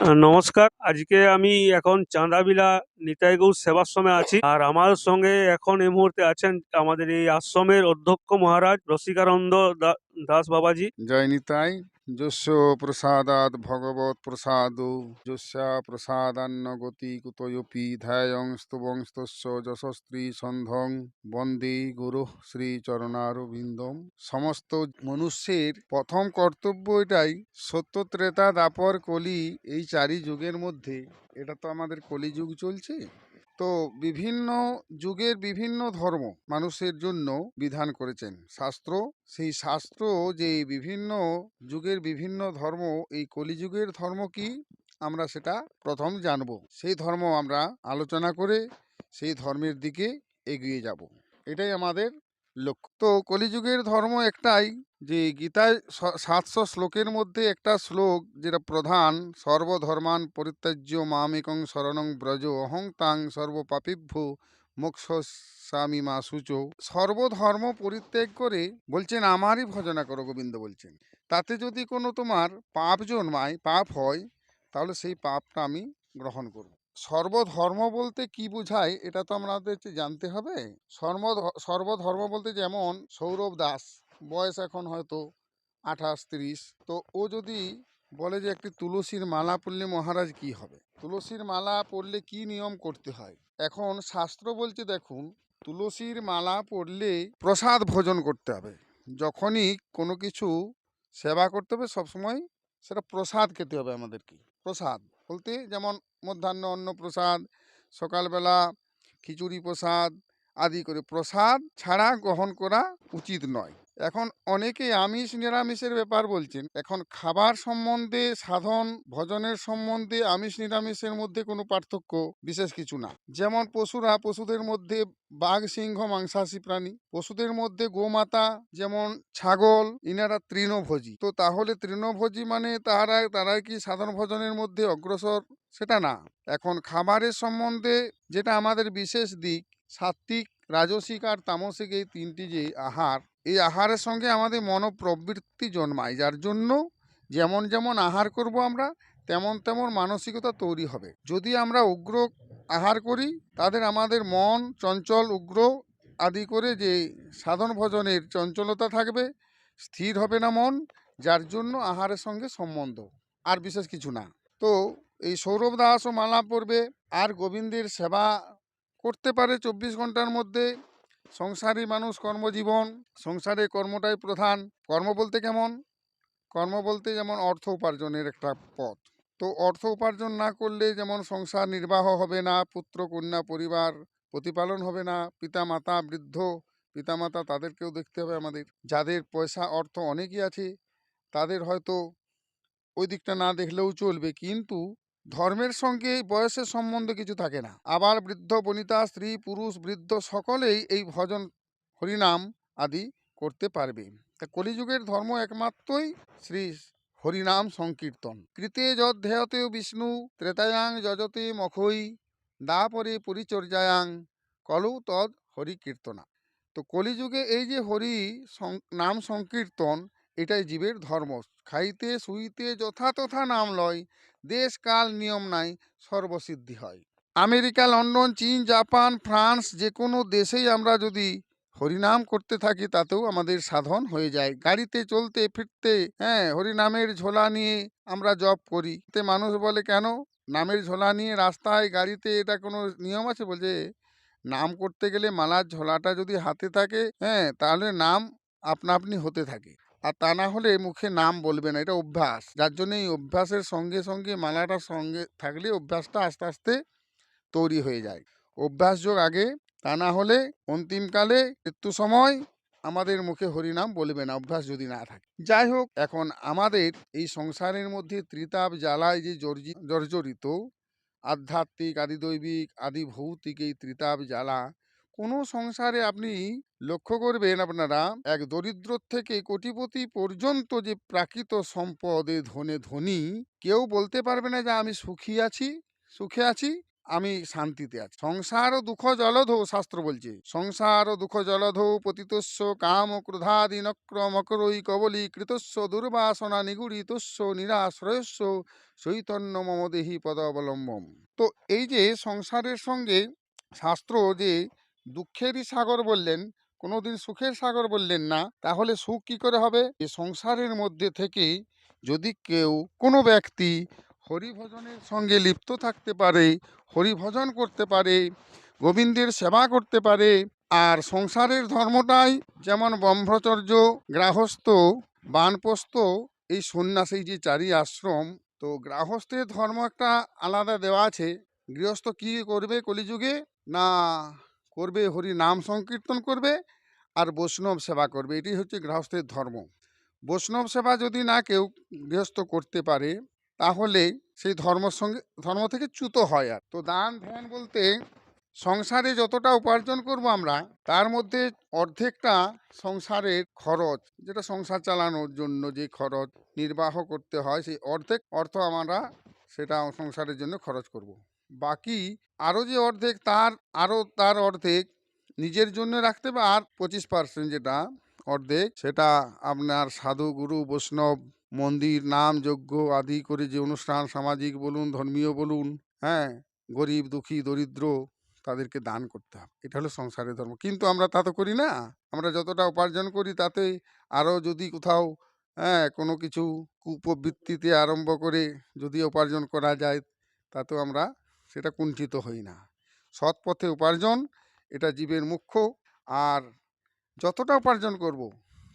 নমস্কার। আজকে আমি এখন চাঁদাবিলা নিতাই গৌর সেবাশ্রমে আছি। আর আমার সঙ্গে এখন এই মুহূর্তে আছেন আমাদের এই আশ্রমের অধ্যক্ষ মহারাজ রসিকানন্দ দাস বাবাজি। জয় নিতাই। যস্য প্রসাদাৎ ভগবত প্রসাদ। যস্যা প্রসাদান্ন গতি কুতয়পি ধ্যায়ং স্তবংস্তস্য যশস্ত্রী সন্ধং বন্দে গুরু শ্রী চরণারবিন্দম। সমস্ত মনুষ্যের প্রথম কর্তব্য এটাই সত্য ত্রেতা দাপর কলি এই চারি যুগের মধ্যে। এটা তো আমাদের কলিযুগ চলছে। তো বিভিন্ন যুগের বিভিন্ন ধর্ম মানুষের জন্য বিধান করেছেন। শাস্ত্র, সেই শাস্ত্র যে বিভিন্ন যুগের বিভিন্ন ধর্ম, এই কলিযুগের ধর্ম কি? আমরা সেটা প্রথম জানব। সেই ধর্ম আমরা আলোচনা করে সেই ধর্মের দিকে এগিয়ে যাব। এটাই আমাদের লক্ষ্য। তো কলিযুগের ধর্ম একটাই যে গীতায় সাতশো শ্লোকের মধ্যে একটা শ্লোক যেটা প্রধান, সর্বধর্মান পরিত্যাজ্য মামেকং শরণং ব্রজ অহং তাং সর্বপাপিভ্য মোক্ষ স্বামী মা সূচ। সর্বধর্ম পরিত্যাগ করে বলছেন, আমারই ভজনা করো গোবিন্দ বলছেন। তাতে যদি কোনো তোমার পাপ জন্মায়, পাপ হয়, তাহলে সেই পাপটা আমি গ্রহণ করব। সর্বধর্ম বলতে কি বোঝায়, এটা তো আমাদের জানতে হবে। সর্ব সর্বধর্ম বলতে যেমন সৌরভ দাস বয়স এখন হয়তো আঠাশ, তিরিশ। তো ও যদি বলে যে একটি তুলসীর মালা পরলে মহারাজ কি হবে? তুলসীর মালা পরলে কি নিয়ম করতে হয়? এখন শাস্ত্র বলছে, দেখুন, তুলসীর মালা পরলে প্রসাদ ভোজন করতে হবে। যখনই কোনো কিছু সেবা করতে হবে, সবসময় সেটা প্রসাদ খেতে হবে আমাদেরকে। প্রসাদ বলতে যেমন মধ্যাহ্ন অন্ন প্রসাদ, সকালবেলা খিচুড়ি প্রসাদ আদি করে। প্রসাদ ছাড়া গ্রহণ করা উচিত নয়। এখন অনেকে আমিষ, নিরামিষের ব্যাপার বলছেন। এখন খাবার সম্বন্ধে, সাধন, ভজনের সম্বন্ধে আমিষ, নিরামিষের মধ্যে কোনো পার্থক্য বিশেষ কিছু না। যেমন পশুরা পশুদের মধ্যে বাঘ, সিংহ, মাংসাশী প্রাণী। পশুদের মধ্যে গোমাতা, যেমন ছাগল, ইনারা তৃণভোজী। তো তাহলে তৃণভোজী মানে তাহারা, তারা কি সাধন ভজনের মধ্যে অগ্রসর? সেটা না। এখন খাবারের সম্বন্ধে যেটা আমাদের বিশেষ দিক, সাত্ত্বিক রাজসিক আর তামসিক এই তিনটি যে আহার, এই আহারের সঙ্গে আমাদের মনোপ্রবৃত্তি জন্মায়। যার জন্য যেমন যেমন আহার করব আমরা, তেমন তেমন মানসিকতা তৈরি হবে। যদি আমরা উগ্র আহার করি, তাদের আমাদের মন চঞ্চল, উগ্র আদি করে যে সাধন ভজনের চঞ্চলতা থাকবে, স্থির হবে না মন, যার জন্য আহারের সঙ্গে সম্বন্ধ, আর বিশেষ কিছু না। তো এই সৌরভ দাসও মালা পরবে, আর গোবিন্দের সেবা করতে পারে চব্বিশ ঘণ্টার মধ্যে। সংসারী মানুষ কর্মজীবন, সংসারে কর্মটাই প্রধান। কর্ম বলতে কেমন? কর্ম বলতে যেমন অর্থ উপার্জনের একটা পথ। তো অর্থ উপার্জন না করলে যেমন সংসার নির্বাহ হবে না, পুত্র, কন্যা, পরিবার প্রতিপালন হবে না পিতা মাতা বৃদ্ধ, পিতামাতা তাদেরকেও দেখতে হবে আমাদের। যাদের পয়সা, অর্থ অনেকই আছে, তাদের হয়তো ওই দিকটা না দেখলেও চলবে। কিন্তু ধর্মের সঙ্গে বয়সের সম্বন্ধ কিছু থাকে না। আবার বৃদ্ধ, বনিতা, স্ত্রী, পুরুষ, বৃদ্ধ সকলেই এই ভজন, হরিনাম আদি করতে পারবে। তা কলিযুগের ধর্ম একমাত্রই শ্রী হরিনাম সংকীর্তন। কৃতে যধ্যেয়তে বিষ্ণু, ত্রেতায়াং যজতে মখই দাপরে পরিচর্যায়াং, কলৌ তদ হরি কীর্তনা তো কলিযুগে এই যে হরি নাম সংকীর্তন এটাই জীবের ধর্ম। খাইতে, শুইতে যথা তথা নাম লয়, দেশ, কাল, নিয়ম নাই, সর্বসিদ্ধি হয়। আমেরিকা, লন্ডন, চীন, জাপান, ফ্রান্স যে কোনো দেশেই আমরা যদি হরিনাম করতে থাকি, তাতেও আমাদের সাধন হয়ে যায়। গাড়িতে চলতে, ফিরতে হ্যাঁ হরিনামের ঝোলা নিয়ে আমরা জব করি। তে মানুষ বলে, কেন? নামের ঝোলা নিয়ে রাস্তায়, গাড়িতে এটা কোনো নিয়ম আছে? বলছে নাম করতে গেলে মালার ঝোলাটা যদি হাতে থাকে হ্যাঁ তাহলে নাম আপনা আপনি হতে থাকে। আর তা না হলে মুখে নাম বলবে না। এটা অভ্যাস। যার জন্য এই অভ্যাসের সঙ্গে সঙ্গে মালাটা সঙ্গে থাকলে অভ্যাসটা আস্তে আস্তে তৈরি হয়ে যায়। অভ্যাস যোগ আগে, তা না হলে অন্তিমকালে মৃত্যু সময় আমাদের মুখে হরিনাম বলবে না, অভ্যাস যদি না থাকে। যাই হোক, এখন আমাদের এই সংসারের মধ্যে ত্রিতাপ, জ্বালায় যে জর্জি জর্জরিত, আধ্যাত্মিক আদি দৈবিক আদি ভৌতিক এই ত্রিতাপ, জ্বালা কোনো সংসারে আপনি লক্ষ্য করবেন আপনারা, এক দরিদ্র থেকে কোটিপতি পর্যন্ত যে প্রাকৃত সম্পদে ধনে ধনী, কেউ বলতে পারবে না যে আমি সুখী আছি, সুখে আছি, আমি শান্তিতে আছি। সংসার দুঃখ জলধৌ, শাস্ত্র বলছে। সংসার দুঃখ জলধৌ, পতিতস্য কাম ক্রোধাদি নক্র মকরই কবলী কৃতস্য দুর্বাসনা নিগুড়ি নিগুড়িতস্য নিরাশ্রয়স্য চৈতন্য মম দেহি পদাবলম্বম। তো এই যে সংসারের সঙ্গে শাস্ত্র যে দুঃখেরই সাগর বললেন, কোনোদিন সুখের সাগর বললেন না, তাহলে সুখ কি করে হবে? এই সংসারের মধ্যে থেকে যদি কেউ কোনো ব্যক্তি হরিভজনের সঙ্গে লিপ্ত থাকতে পারে, হরিভজন করতে পারে, গোবিন্দের সেবা করতে পারে, আর সংসারের ধর্মটাই যেমন ব্রহ্মচর্য গ্রাহস্থ বানপ্রস্থ, এই সন্ন্যাসী যে চারি আশ্রম, তো গ্রাহস্থের ধর্ম একটা আলাদা দেওয়া আছে। গৃহস্থ কি করবে কলিযুগে? না। করবে, হরি নাম সংকীর্তন করবে আর বৈষ্ণব সেবা করবে। এটি হচ্ছে গৃহস্থের ধর্ম। বৈষ্ণব সেবা যদি না কেউ গৃহস্থ করতে পারে, তাহলে সেই ধর্ম সঙ্গে, ধর্ম থেকে চ্যুত হয় আর। তো দান, ধ্যান বলতে সংসারে যতটা উপার্জন করব আমরা, তার মধ্যে অর্ধেকটা সংসারের খরচ, যেটা সংসার চালানোর জন্য যে খরচ, নির্বাহ করতে হয়, সেই অর্ধেক অর্থ আমরা সেটা সংসারের জন্য খরচ করব। বাকি আরও যে অর্ধেক তার আরও তার অর্ধেক নিজের জন্য রাখতে হবে। আর পঁচিশ পার্সেন্ট যেটা অর্ধেক সেটা আপনার সাধু, গুরু, বৈষ্ণব, মন্দির, নাম, যজ্ঞ আদি করে যে অনুষ্ঠান, সামাজিক বলুন, ধর্মীয় বলুন হ্যাঁ গরিব, দুঃখী, দরিদ্র তাদেরকে দান করতে হবে। এটা হলো সংসারের ধর্ম। কিন্তু আমরা তা তো করি না। আমরা যতটা উপার্জন করি তাতে আরও যদি কোথাও হ্যাঁ কোনো কিছু কুপ্রবৃত্তিতে আরম্ভ করে যদি উপার্জন করা যায়, তাতেও আমরা সেটা কুণ্ঠিত হই না। সৎ পথে উপার্জন, এটা জীবের মুখ্য। আর যতটা উপার্জন করব,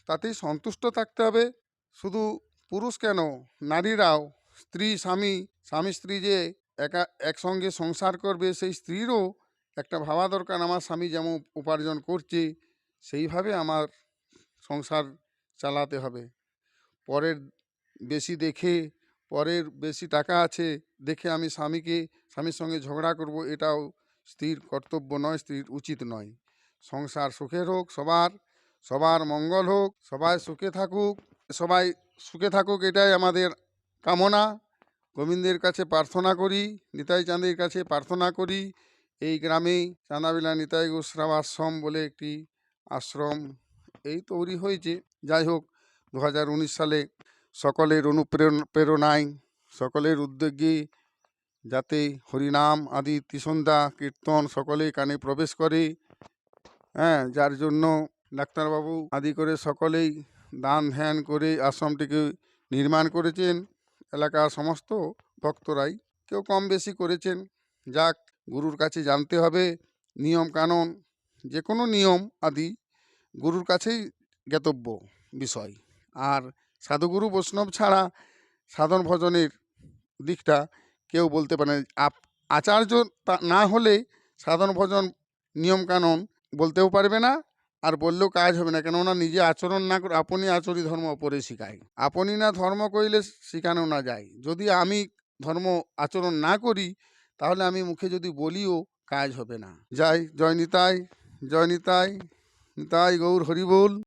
তাতেই সন্তুষ্ট থাকতে হবে। শুধু পুরুষ কেন? নারীরাও, স্ত্রী, স্বামী স্বামী, স্ত্রী যে একা, একসঙ্গে সংসার করবে, সেই স্ত্রীরও একটা ভাবা দরকার, আমার স্বামী যেমন উপার্জন করছে, সেইভাবে আমার সংসার চালাতে হবে। পরের বেশি দেখে পরের বেশি টাকা আছে, দেখে আমি স্বামীকে, স্বামীর সঙ্গে ঝগড়া করব, এটাও স্ত্রীর কর্তব্য নয় স্ত্রীর উচিত নয়। সংসার সুখের হোক, সবার সবার মঙ্গল হোক, সবাই সুখে থাকুক, সবাই সুখে থাকুক, এটাই আমাদের কামনা। গোবিন্দের কাছে প্রার্থনা করি, নিতাই চাঁদের কাছে প্রার্থনা করি, এই গ্রামে চাঁদাবিলা নিতাই গোস্রাম আশ্রম বলে একটি আশ্রম এই তৈরি হয়েছে। যাই হোক দু হাজার উনিশ সালে সকলের অনুপ্রেরণ, প্রেরণায়, সকলের উদ্যোগে যাতে হরিনাম, আদি, ত্রিসন্ধ্যা, কীর্তন সকলেই কানে প্রবেশ করে। হ্যাঁ যার জন্য ডাক্তারবাবু আদি করে সকলেই দান ধ্যান করে আশ্রমটিকে নির্মাণ করেছেন। এলাকার সমস্ত ভক্তরাই কেউ কম বেশি করেছেন। যাক, গুরুর কাছে জানতে হবে। নিয়ম কানুন যে কোনো নিয়ম আদি গুরুর কাছেই জ্ঞাতব্য বিষয়। আর সাধুগুরু বৈষ্ণব ছাড়া সাধন ভজনের দিকটা কেউ বলতে পারে আচার্য তা না হলে সাধন ভজন নিয়মকানুন বলতেও পারবে না আর বললেও কাজ হবে না। কেননা নিজে আচরণ না করে, আপনি আচরি ধর্ম অপরে শিখায়। আপনি না ধর্ম করিলে শিখানো না যায়। যদি আমি ধর্ম আচরণ না করি, তাহলে আমি মুখে যদি বলিও কাজ হবে না। যাই, জয় নিতাই জয় নিতাই নিতাই গৌর হরিবোল